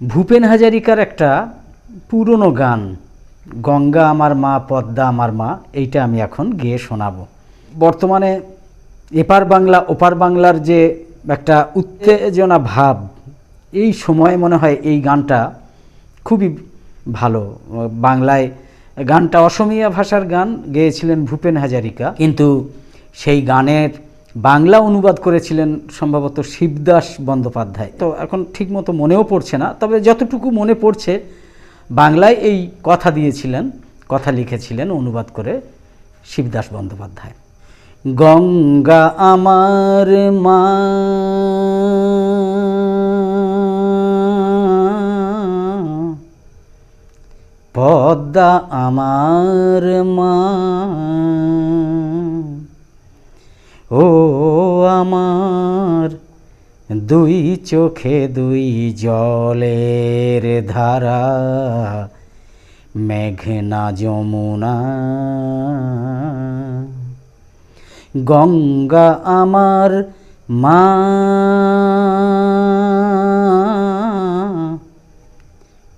ভূপেন হাজারিকার একটা পুরনো গান, গঙ্গা আমার মা, পদ্মা আমার মা এইটা আমি এখন গেয়ে শোনাবো। বর্তমানে এপার বাংলা, ওপার বাংলার যে একটা উত্তেজনা ভাব, এই সময়ে মনে হয় এই গানটা খুবই ভালো। বাংলায় গানটা অসমীয়া ভাষার গান গেয়েছিলেন ভূপেন হাজারিকা, কিন্তু সেই গানের বাংলা অনুবাদ করেছিলেন সম্ভবত শিবদাস বন্দ্যোপাধ্যায়। তো এখন ঠিকমতো মনেও পড়ছে না, তবে যতটুকু মনে পড়ছে, বাংলায় এই কথা দিয়েছিলেন, কথা লিখেছিলেন অনুবাদ করে শিবদাস বন্দ্যোপাধ্যায়। গঙ্গা আমার মা, পদ্মা আমার মা, ও আমার। দুই চোখে দুই জলের ধারা, মেঘনা যমুনা। গঙ্গা আমার মা।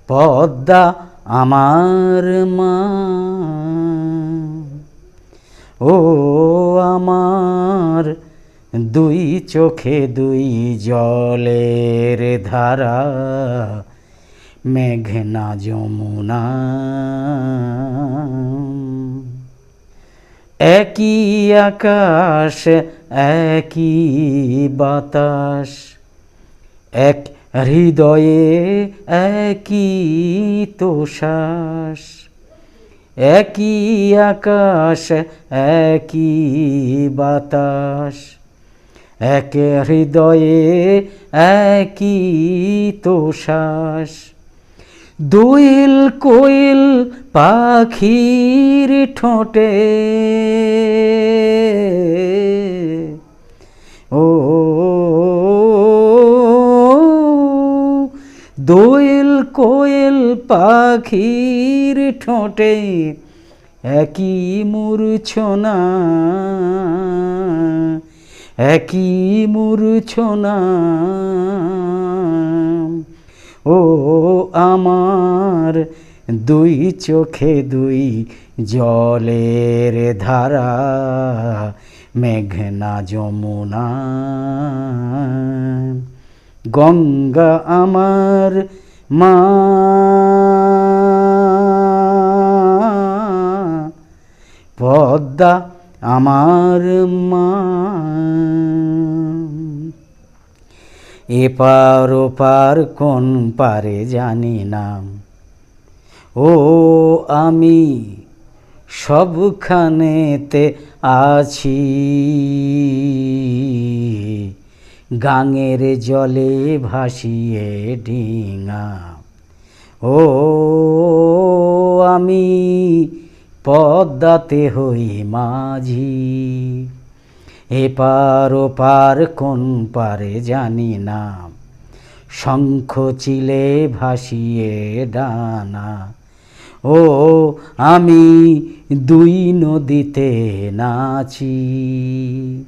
পদ্মা আমার মা। ও আমার দুই চোখে দুই জলের ধারা, মেঘনা যমুনা। একই আকাশ, একই বাতাস, এক হৃদয়ে একই তোষাস। একই আকাশ, একই বাতাস। এক হৃদয়ে একই তোষাস। দোয়েল কোয়েল পাখির ঠোঁটে। ও দোয়েল কোয়েল পাখির ঠোঁটে একই মূর্ছনা। একই মূর্ছনা। ও আমার দুই চোখে দুই জলের ধারা, মেঘনা যমুনা। গঙ্গা আমার মা। পদ্মা আমার মা। এপার ওপার কোন পারে জানি না। ও আমি সবখানেতে আছি। গাঙের জলে ভাসিয়ে ডিঙা। ও আমি পদ্মাতে হই মাঝি। এপার ওপার কোন পারে জানি না। শঙ্খ চিলে ভাসিয়ে ডানা। ও, আমি দুই নদীতে নাচি।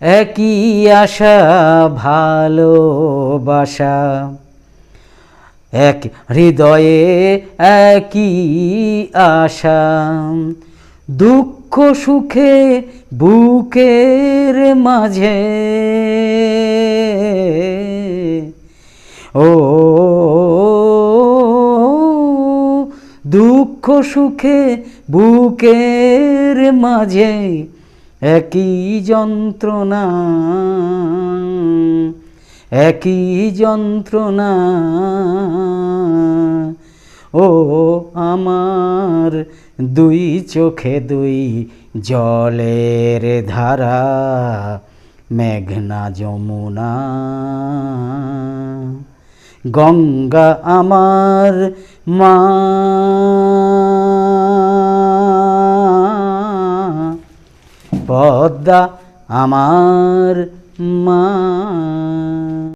একই আশা, ভালোবাসা। এক হৃদয়ে একই আশা। দুঃখ সুখে বুকের মাঝে। ও দুঃখ সুখে বুকের মাঝে একই যন্ত্রণা। একই যন্ত্রণা। ও আমার দুই চোখে দুই জলের ধারা, মেঘনা যমুনা। গঙ্গা আমার মা। পদ্মা আমার মা